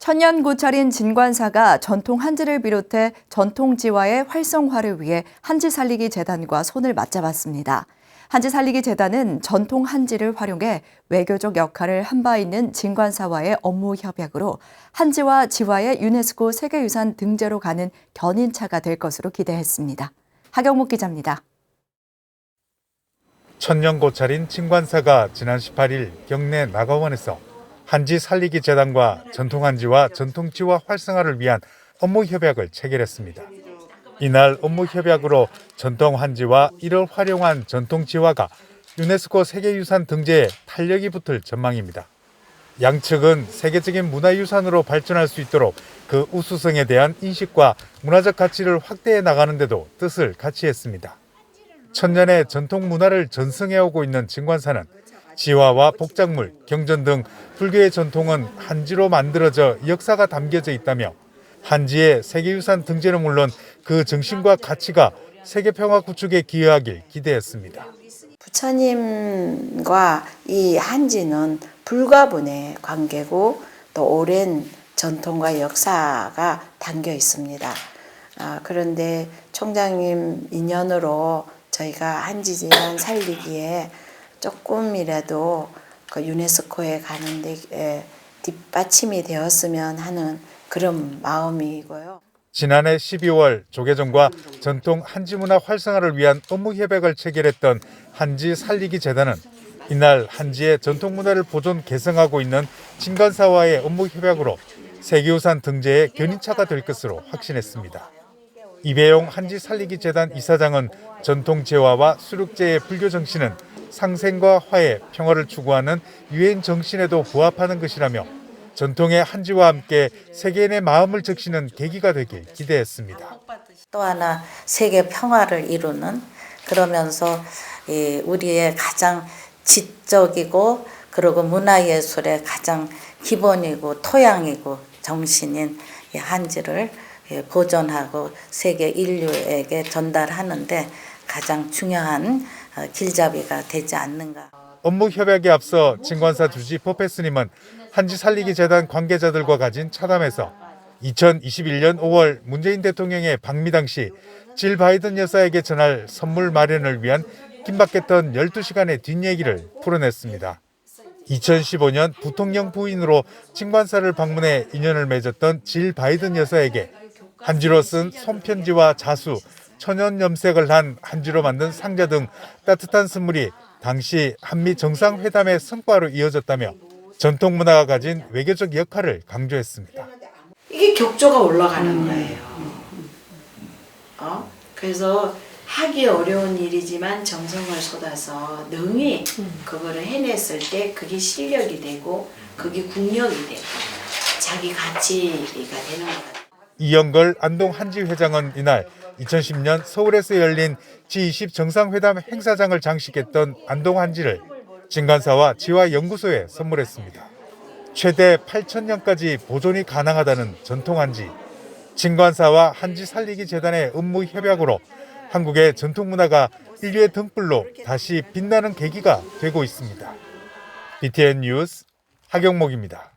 천년고찰인 진관사가 전통 한지를 비롯해 전통지화의 활성화를 위해 한지 살리기 재단과 손을 맞잡았습니다. 한지 살리기 재단은 전통 한지를 활용해 외교적 역할을 한 바 있는 진관사와의 업무 협약으로 한지와 지화의 유네스코 세계유산 등재로 가는 견인차가 될 것으로 기대했습니다. 하경목 기자입니다. 천년고찰인 친관사가 지난 18일 경내 나가원에서 한지 살리기 재단과 전통한지와 전통지화 활성화를 위한 업무 협약을 체결했습니다. 이날 업무 협약으로 전통한지와 이를 활용한 전통지화가 유네스코 세계유산 등재에 탄력이 붙을 전망입니다. 양측은 세계적인 문화유산으로 발전할 수 있도록 그 우수성에 대한 인식과 문화적 가치를 확대해 나가는 데도 뜻을 같이 했습니다. 천년의 전통 문화를 전승해오고 있는 진관사는 지화와 복작물, 경전 등 불교의 전통은 한지로 만들어져 역사가 담겨져 있다며 한지의 세계유산 등재는 물론 그 정신과 가치가 세계 평화 구축에 기여하길 기대했습니다. 부처님과 이 한지는 불가분의 관계고 또 오랜 전통과 역사가 담겨 있습니다. 아, 그런데 총장님 인연으로 저희가 한지 재단 살리기에 조금이라도 그 유네스코에 가는데 에, 뒷받침이 되었으면 하는 그런 마음이고요. 지난해 12월 조계종과 전통 한지 문화 활성화를 위한 업무 협약을 체결했던 한지 살리기 재단은 이날 한지의 전통 문화를 보존 개성하고 있는 진관사와의 업무 협약으로 세계유산 등재의 견인차가 될 것으로 확신했습니다. 이배용 한지 살리기 재단 이사장은 전통 재화와 수륙제의 불교 정신은 상생과 화해, 평화를 추구하는 유엔 정신에도 부합하는 것이라며 전통의 한지와 함께 세계인의 마음을 적시는 계기가 되길 기대했습니다. 또 하나 세계 평화를 이루는 그러면서 이 우리의 가장 지적이고 그리고 문화예술의 가장 기본이고 토양이고 정신인 이 한지를 예, 보존하고 세계 인류에게 전달하는데 가장 중요한 어, 길잡이가 되지 않는가. 업무 협약에 앞서 진관사 주지 포페스님은 한지 살리기 재단 관계자들과 가진 차담에서 2021년 5월 문재인 대통령의 방미 당시 질 바이든 여사에게 전할 선물 마련을 위한 긴박했던 12시간의 뒷얘기를 풀어냈습니다. 2015년 부통령 부인으로 친관사를 방문해 인연을 맺었던 질 바이든 여사에게 한지로 쓴 손편지와 자수, 천연 염색을 한 한지로 만든 상자 등 따뜻한 선물이 당시 한미 정상회담의 성과로 이어졌다며 전통 문화가 가진 외교적 역할을 강조했습니다. 이게 격조가 올라가는 거예요. 어? 그래서 하기 어려운 일이지만 정성을 쏟아서 능히 그거를 해냈을 때 그게 실력이 되고 그게 국력이 되고 자기 가치가 되는 것 같아요. 이영걸 안동 한지 회장은 이날 2010년 서울에서 열린 G20 정상회담 행사장을 장식했던 안동 한지를 진관사와 지화 연구소에 선물했습니다. 최대 8천년까지 보존이 가능하다는 전통 한지, 진관사와 한지 살리기 재단의 업무 협약으로 한국의 전통 문화가 인류의 등불로 다시 빛나는 계기가 되고 있습니다. BTN 뉴스 하경목입니다.